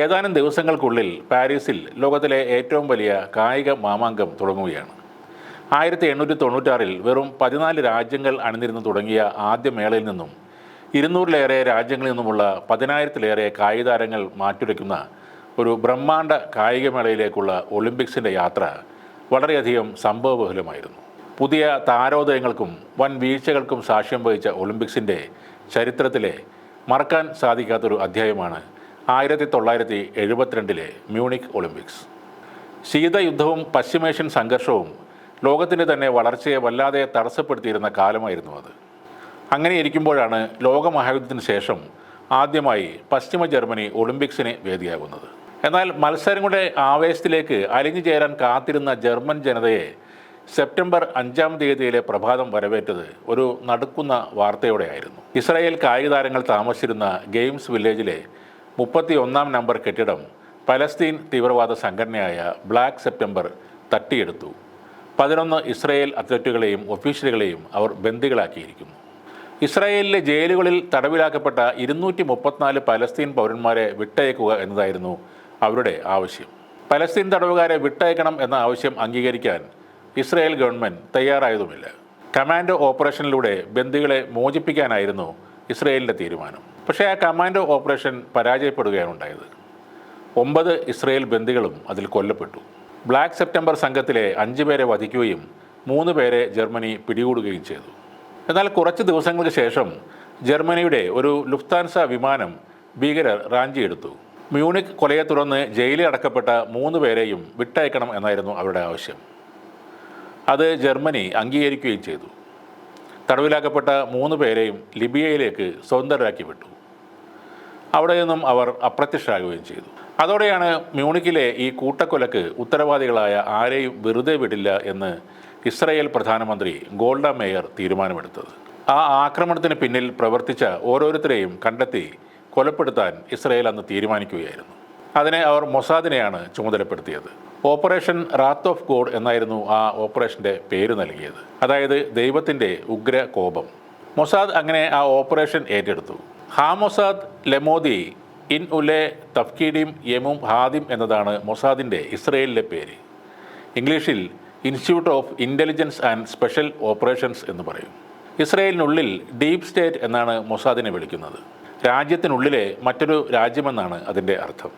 ഏതാനും ദിവസങ്ങൾക്കുള്ളിൽ പാരീസിൽ ലോകത്തിലെ ഏറ്റവും വലിയ കായിക മാമാങ്കം തുടങ്ങുകയാണ്. ആയിരത്തി എണ്ണൂറ്റി തൊണ്ണൂറ്റാറിൽ വെറും പതിനാല് രാജ്യങ്ങൾ അണിനിരുന്ന് തുടങ്ങിയ ആദ്യ മേളയിൽ നിന്നും ഇരുന്നൂറിലേറെ രാജ്യങ്ങളിൽ നിന്നുമുള്ള പതിനായിരത്തിലേറെ കായിക താരങ്ങൾ മാറ്റുരയ്ക്കുന്ന ഒരു ബ്രഹ്മാണ്ഡ കായികമേളയിലേക്കുള്ള ഒളിമ്പിക്സിന്റെ യാത്ര വളരെയധികം സംഭവബഹുലമായിരുന്നു. പുതിയ താരോദയങ്ങൾക്കും വൻ വീഴ്ചകൾക്കും സാക്ഷ്യം വഹിച്ച ഒളിമ്പിക്സിന്റെ ചരിത്രത്തിലെ മറക്കാൻ സാധിക്കാത്തൊരു അധ്യായമാണ് ആയിരത്തി തൊള്ളായിരത്തി എഴുപത്തിരണ്ടിലെ മ്യൂണിക് ഒളിമ്പിക്സ്. ശീതയുദ്ധവും പശ്ചിമേഷ്യൻ സംഘർഷവും ലോകത്തിന്റെ തന്നെ വളർച്ചയെ വല്ലാതെ തടസ്സപ്പെടുത്തിയിരുന്ന കാലമായിരുന്നു അത്. അങ്ങനെ ഇരിക്കുമ്പോഴാണ് ലോകമഹായുദ്ധത്തിന് ശേഷം ആദ്യമായി പശ്ചിമ ജർമ്മനി ഒളിമ്പിക്സിന് വേദിയാകുന്നത്. എന്നാൽ മത്സരങ്ങളുടെ ആവേശത്തിലേക്ക് അലിഞ്ഞു ചേരാൻ കാത്തിരുന്ന ജർമ്മൻ ജനതയെ സെപ്റ്റംബർ അഞ്ചാം തീയതിയിലെ പ്രഭാതം വരവേറ്റത് ഒരു നടുക്കുന്ന വാർത്തയോടെയായിരുന്നു. ഇസ്രായേൽ കായിക താരങ്ങൾ താമസിച്ചിരുന്ന ഗെയിംസ് വില്ലേജിലെ മുപ്പത്തി ഒന്നാം നമ്പർ കെട്ടിടം പലസ്തീൻ തീവ്രവാദ സംഘടനയായ ബ്ലാക്ക് സെപ്റ്റംബർ തട്ടിയെടുത്തു. പതിനൊന്ന് ഇസ്രായേൽ അത്ലറ്റുകളെയും ഒഫീഷ്യലുകളെയും അവർ ബന്ദികളാക്കിയിരിക്കുന്നു. ഇസ്രായേലിലെ ജയിലുകളിൽ തടവിലാക്കപ്പെട്ട ഇരുന്നൂറ്റി മുപ്പത്തിനാല് പലസ്തീൻ പൗരന്മാരെ വിട്ടയക്കുക എന്നതായിരുന്നു അവരുടെ ആവശ്യം. പലസ്തീൻ തടവുകാരെ വിട്ടയക്കണം എന്ന ആവശ്യം അംഗീകരിക്കാൻ ഇസ്രായേൽ ഗവൺമെന്റ് തയ്യാറായതുമില്ല. കമാൻഡോ ഓപ്പറേഷനിലൂടെ ബന്ദികളെ മോചിപ്പിക്കാനായിരുന്നു ഇസ്രായേലിന്റെ തീരുമാനം. പക്ഷേ ആ കമാൻഡോ ഓപ്പറേഷൻ പരാജയപ്പെടുകയാണ് ഉണ്ടായത്. ഒമ്പത് ഇസ്രയേൽ ബന്ദികളും അതിൽ കൊല്ലപ്പെട്ടു. ബ്ലാക്ക് സെപ്റ്റംബർ സംഘത്തിലെ അഞ്ച് പേരെ വധിക്കുകയും മൂന്ന് പേരെ ജർമ്മനി പിടികൂടുകയും ചെയ്തു. എന്നാൽ കുറച്ച് ദിവസങ്ങൾക്ക് ശേഷം ജർമ്മനിയുടെ ഒരു ലുഫ്താൻസ വിമാനം ഭീകരർ റാഞ്ചിയെടുത്തു. മ്യൂണിക് കൊലയെ തുടർന്ന് ജയിലിൽ അടക്കപ്പെട്ട മൂന്ന് പേരെയും വിട്ടയക്കണം എന്നായിരുന്നു അവരുടെ ആവശ്യം. അത് ജർമ്മനി അംഗീകരിക്കുകയും ചെയ്തു. തടവിലാക്കപ്പെട്ട മൂന്ന് പേരെയും ലിബിയയിലേക്ക് സ്വതന്ത്രരാക്കി വിട്ടു. അവിടെ നിന്നും അവർ അപ്രത്യക്ഷരാകുകയും ചെയ്തു. അതോടെയാണ് മ്യൂണിക്കിലെ ഈ കൂട്ടക്കൊലക്ക് ഉത്തരവാദികളായ ആരെയും വെറുതെ വിടില്ല എന്ന് ഇസ്രയേൽ പ്രധാനമന്ത്രി ഗോൾഡ മേയർ തീരുമാനമെടുത്തത്. ആ ആക്രമണത്തിന് പിന്നിൽ പ്രവർത്തിച്ച ഓരോരുത്തരെയും കണ്ടെത്തി കൊലപ്പെടുത്താൻ ഇസ്രയേൽ അന്ന് തീരുമാനിക്കുകയായിരുന്നു. അതിനെ അവർ മൊസാദിനെയാണ് ചുമതലപ്പെടുത്തിയത്. ഓപ്പറേഷൻ റാത്ത് ഓഫ് ഗോഡ് എന്നായിരുന്നു ആ ഓപ്പറേഷന്റെ പേര് നൽകിയത്. അതായത് ദൈവത്തിന്റെ ഉഗ്ര കോപം മൊസാദ് അങ്ങനെ ആ ഓപ്പറേഷൻ ഏറ്റെടുത്തു. ഹാമൊസാദ് ലെമോദി ഇൻ ഉലെ തഫ്കീഡിം യമും ഹാദിം എന്നതാണ് മൊസാദിന്റെ ഇസ്രയേലിലെ പേര്. ഇംഗ്ലീഷിൽ institute of intelligence and special operations എന്ന് പറയും. ഇസ്രയേലിനുള്ളിൽ ഡീപ് സ്റ്റേറ്റ് എന്നാണ് മൊസാദിനെ വിളിക്കുന്നത്. രാജ്യത്തിനുള്ളിലെ മറ്റൊരു രാജ്യമെന്നാണ് അതിന്റെ അർത്ഥം.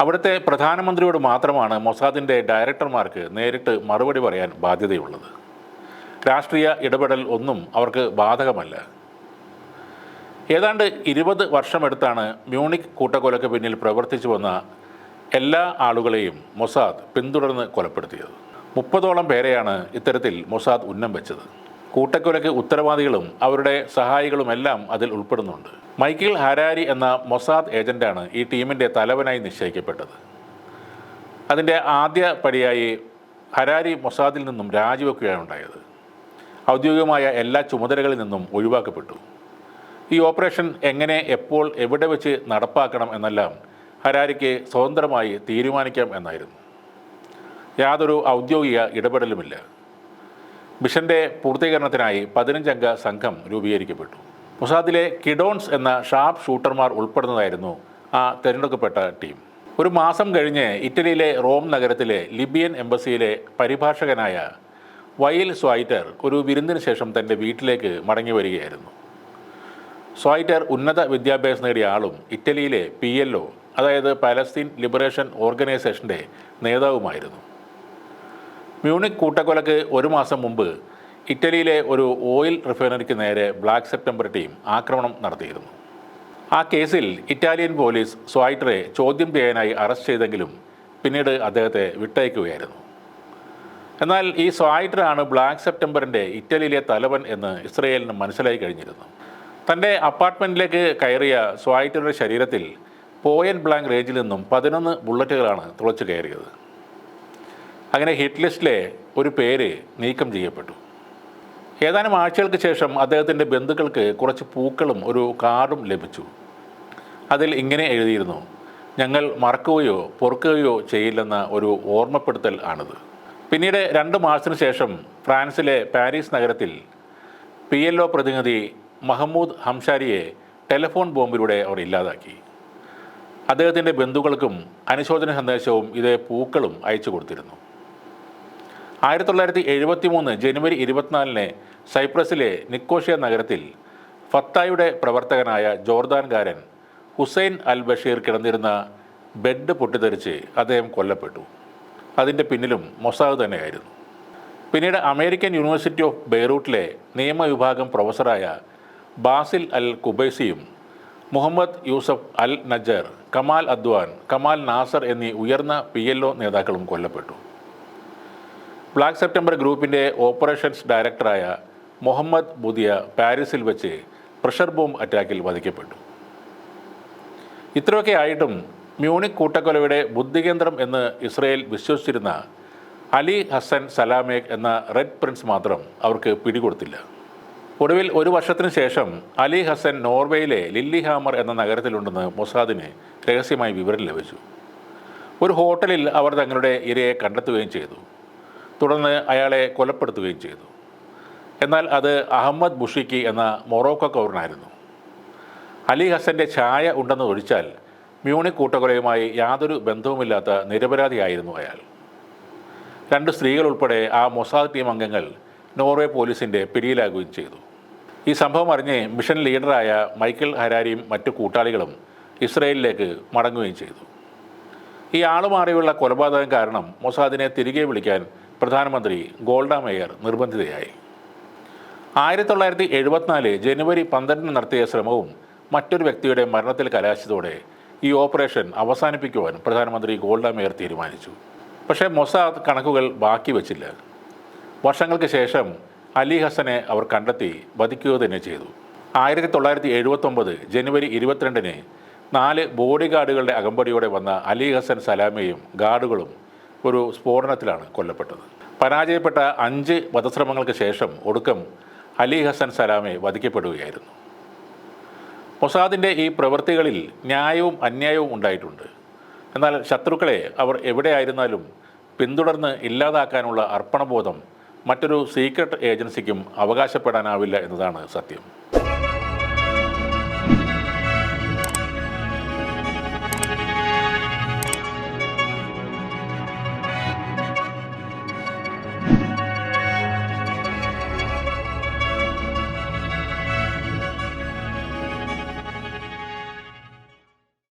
അവിടുത്തെ പ്രധാനമന്ത്രിയോട് മാത്രമാണ് മൊസാദിന്റെ ഡയറക്ടർമാർക്ക് നേരിട്ട് മറുപടി പറയാൻ ബാധ്യതയുള്ളത്. രാഷ്ട്രീയ ഇടപെടൽ ഒന്നും അവർക്ക് ബാധകമല്ല. ഏതാണ്ട് ഇരുപത് വർഷമെടുത്താണ് മ്യൂണിക് കൂട്ടക്കൊലയ്ക്ക് പിന്നിൽ പ്രവർത്തിച്ചു വന്ന എല്ലാ ആളുകളെയും മൊസാദ് പിന്തുടർന്ന് കൊലപ്പെടുത്തിയത്. മുപ്പതോളം പേരെയാണ് ഇത്തരത്തിൽ മൊസാദ് ഉന്നം വെച്ചത്. കൂട്ടക്കൊലയ്ക്ക് ഉത്തരവാദികളും അവരുടെ സഹായികളുമെല്ലാം അതിൽ ഉൾപ്പെടുന്നുണ്ട്. മൈക്കിൾ ഹരാരി എന്ന മൊസാദ് ഏജന്റാണ് ഈ ടീമിന്റെ തലവനായി നിശ്ചയിക്കപ്പെട്ടത്. അതിന്റെ ആദ്യ പടിയായി ഹരാരി മൊസാദിൽ നിന്നും രാജിവെക്കുകയാണ് ഉണ്ടായത്. ഔദ്യോഗികമായ എല്ലാ ചുമതലകളിൽ നിന്നും ഒഴിവാക്കപ്പെട്ടു. ഈ ഓപ്പറേഷൻ എങ്ങനെ എപ്പോൾ എവിടെ വെച്ച് നടപ്പാക്കണം എന്നെല്ലാം ഹരാരിക്ക് സ്വതന്ത്രമായി തീരുമാനിക്കാം എന്നായിരുന്നു. യാതൊരു ഔദ്യോഗിക ഇടപെടലുമില്ല. മിഷന്റെ പൂർത്തീകരണത്തിനായി പതിനഞ്ചംഗ സംഘം രൂപീകരിക്കപ്പെട്ടു. മുസാദിലെ കിഡോൺസ് എന്ന ഷാർപ്പ് ഷൂട്ടർമാർ ഉൾപ്പെടുന്നതായിരുന്നു ആ തിരഞ്ഞെടുക്കപ്പെട്ട ടീം. ഒരു മാസം കഴിഞ്ഞ് ഇറ്റലിയിലെ റോം നഗരത്തിലെ ലിബിയൻ എംബസിയിലെ പരിഭാഷകനായ വയൽ സ്വൈറ്റർ ഒരു വിരുന്നിന് ശേഷം തന്റെ വീട്ടിലേക്ക് മടങ്ങി വരികയായിരുന്നു. സ്വൈറ്റർ ഉന്നത വിദ്യാഭ്യാസം നേടിയ ആളും ഇറ്റലിയിലെ പി എൽ ഒ അതായത് പാലസ്തീൻ ലിബറേഷൻ ഓർഗനൈസേഷന്റെ നേതാവുമായിരുന്നു. മ്യൂണിക് കൂട്ടക്കൊലക്ക് ഒരു മാസം മുമ്പ് ഇറ്റലിയിലെ ഒരു ഓയിൽ റിഫൈനറിക്ക് നേരെ ബ്ലാക്ക് സെപ്റ്റംബർ ടീം ആക്രമണം നടത്തിയിരുന്നു. ആ കേസിൽ ഇറ്റാലിയൻ പോലീസ് സ്വൈറ്ററെ ചോദ്യം ചെയ്യാനായി അറസ്റ്റ് ചെയ്തെങ്കിലും പിന്നീട് അദ്ദേഹത്തെ വിട്ടയക്കുകയായിരുന്നു. എന്നാൽ ഈ സ്വൈറ്ററാണ് ബ്ലാക്ക് സെപ്റ്റംബറിന്റെ ഇറ്റലിയിലെ തലവൻ എന്ന് ഇസ്രയേലിന് മനസ്സിലായി കഴിഞ്ഞിരുന്നു. തന്റെ അപ്പാർട്ട്മെന്റിലേക്ക് കയറിയ സ്വൈറ്ററുടെ ശരീരത്തിൽ പോയൻ ബ്ലാങ്ക് റേഞ്ചിൽ നിന്നും പതിനൊന്ന് ബുള്ളറ്റുകളാണ് തുളച്ചു കയറിയത്. അങ്ങനെ ഹിറ്റ് ലിസ്റ്റിലെ ഒരു പേര് നീക്കം ചെയ്യപ്പെട്ടു. ഏതാനും ആഴ്ചകൾക്ക് ശേഷം അദ്ദേഹത്തിന്റെ ബന്ധുക്കൾക്ക് കുറച്ച് പൂക്കളും ഒരു കാർഡും ലഭിച്ചു. അതിൽ ഇങ്ങനെ എഴുതിയിരുന്നു ഞങ്ങൾ മറക്കുകയോ പൊറുക്കുകയോ ചെയ്യില്ലെന്ന ഒരു ഓർമ്മപ്പെടുത്തൽ ആണിത്. പിന്നീട് രണ്ട് മാസത്തിനു ശേഷം ഫ്രാൻസിലെ പാരീസ് നഗരത്തിൽ പി എൽ ഒ പ്രതിനിധി മഹമ്മൂദ് ഹംഷാരിയെ ടെലിഫോൺ ബോംബിലൂടെ അവർ ഇല്ലാതാക്കി. അദ്ദേഹത്തിന്റെ ബന്ധുക്കൾക്കും അനുശോചന സന്ദേശവും ഇതേ പൂക്കളും അയച്ചു കൊടുത്തിരുന്നു. ആയിരത്തി തൊള്ളായിരത്തി എഴുപത്തി മൂന്ന് ജനുവരി ഇരുപത്തിനാലിന് സൈപ്രസിലെ നിക്കോഷ്യ നഗരത്തിൽ ഫത്തായുടെ പ്രവർത്തകനായ ജോർദാൻകാരൻ ഹുസൈൻ അൽ ബഷീർ കിടന്നിരുന്ന ബെഡ് പൊട്ടിത്തെറിച്ച് അദ്ദേഹം കൊല്ലപ്പെട്ടു. അതിന്റെ പിന്നിലും മൊസാദ് തന്നെയായിരുന്നു. പിന്നീട് അമേരിക്കൻ യൂണിവേഴ്സിറ്റി ഓഫ് ബെയ്റൂട്ടിലെ നിയമവിഭാഗം പ്രൊഫസറായ Basil al കുബൈസിയും Muhammad Yusuf al Najjar Kamal Adwan Kamal Nasser എന്നീ ഉയർന്ന പി എൽ ഒ നേതാക്കളും കൊല്ലപ്പെട്ടു. ബ്ലാക്ക് സെപ്റ്റംബർ ഗ്രൂപ്പിന്റെ ഓപ്പറേഷൻസ് ഡയറക്ടറായ മുഹമ്മദ് ബുദിയ പാരീസിൽ വെച്ച് പ്രഷർ ബോംബ് അറ്റാക്കിൽ വധിക്കപ്പെട്ടു. ഇത്രയൊക്കെ ആയിട്ടും മ്യൂണിക് കൂട്ടക്കൊലയുടെ ബുദ്ധികേന്ദ്രം എന്ന് ഇസ്രയേൽ വിശ്വസിച്ചിരുന്ന അലി ഹസൻ സലാമേക് എന്ന റെഡ് പ്രിൻസ് മാത്രം അവർക്ക് പിടികൊടുത്തില്ല. ഒടുവിൽ ഒരു വർഷത്തിന് ശേഷം അലി ഹസൻ നോർവേയിലെ ലില്ലി ഹാമർ എന്ന നഗരത്തിലുണ്ടെന്ന് മൊസാദിന് രഹസ്യമായി വിവരം ലഭിച്ചു. ഒരു ഹോട്ടലിൽ അവർ തങ്ങളുടെ ഇരയെ കണ്ടെത്തുകയും ചെയ്തു. തുടർന്ന് അയാളെ കൊലപ്പെടുത്തുകയും ചെയ്തു. എന്നാൽ അത് അഹമ്മദ് ബുഷിക്കി എന്ന മൊറോക്കോക്കാരനായിരുന്നു അലി ഹസന്റെ ഛായ ഉണ്ടെന്ന് ഒഴിച്ചാൽ മ്യൂണിക് കൂട്ടക്കൊലയുമായി യാതൊരു ബന്ധവുമില്ലാത്ത നിരപരാധിയായിരുന്നു അയാൾ. രണ്ട് സ്ത്രീകൾ ഉൾപ്പെടെ ആ മൊസാദ് ടീം അംഗങ്ങൾ നോർവേ പോലീസിന്റെ പിടിയിലാകുകയും ചെയ്തു. ഈ സംഭവം അറിഞ്ഞ് മിഷൻ ലീഡറായ മൈക്കിൾ ഹരാരിയും മറ്റു കൂട്ടാളികളും ഇസ്രയേലിലേക്ക് മടങ്ങുകയും ചെയ്തു. ഈ ആളുമാറിയുള്ള കൊലപാതകം കാരണം മൊസാദിനെ തിരികെ വിളിക്കാൻ പ്രധാനമന്ത്രി ഗോൾഡ മേയർ നിർബന്ധിതയായി. ആയിരത്തി തൊള്ളായിരത്തി എഴുപത്തിനാല് ജനുവരി പന്ത്രണ്ടിന് നടത്തിയ ശ്രമവും മറ്റൊരു വ്യക്തിയുടെ മരണത്തിൽ കലാശിച്ചതോടെ ഈ ഓപ്പറേഷൻ അവസാനിപ്പിക്കുവാൻ പ്രധാനമന്ത്രി ഗോൾഡ മേയർ തീരുമാനിച്ചു. പക്ഷേ മൊസാദ് കണക്കുകൾ ബാക്കി വച്ചില്ല. വർഷങ്ങൾക്ക് ശേഷം അലി ഹസനെ അവർ കണ്ടെത്തി വധിക്കുക തന്നെ ചെയ്തു. ആയിരത്തി തൊള്ളായിരത്തി എഴുപത്തൊമ്പത് ജനുവരി ഇരുപത്തിരണ്ടിന് നാല് ബോഡി ഗാർഡുകളുടെ അകമ്പടിയോടെ വന്ന അലി ഹസൻ സലാമയും ഗാർഡുകളും ഒരു സ്ഫോടനത്തിലാണ് കൊല്ലപ്പെട്ടത്. പരാജയപ്പെട്ട അഞ്ച് വധശ്രമങ്ങൾക്ക് ശേഷം ഒടുക്കം അലി ഹസൻ സലാമെ വധിക്കപ്പെടുകയായിരുന്നു. മൊസാദിന്റെ ഈ പ്രവൃത്തികളിൽ ന്യായവും അന്യായവും ഉണ്ടായിട്ടുണ്ട്. എന്നാൽ ശത്രുക്കളെ അവർ എവിടെയായിരുന്നാലും പിന്തുടർന്ന് ഇല്ലാതാക്കാനുള്ള അർപ്പണബോധം മറ്റൊരു സീക്രട്ട് ഏജൻസിക്കും അവകാശപ്പെടാനാവില്ല എന്നതാണ് സത്യം.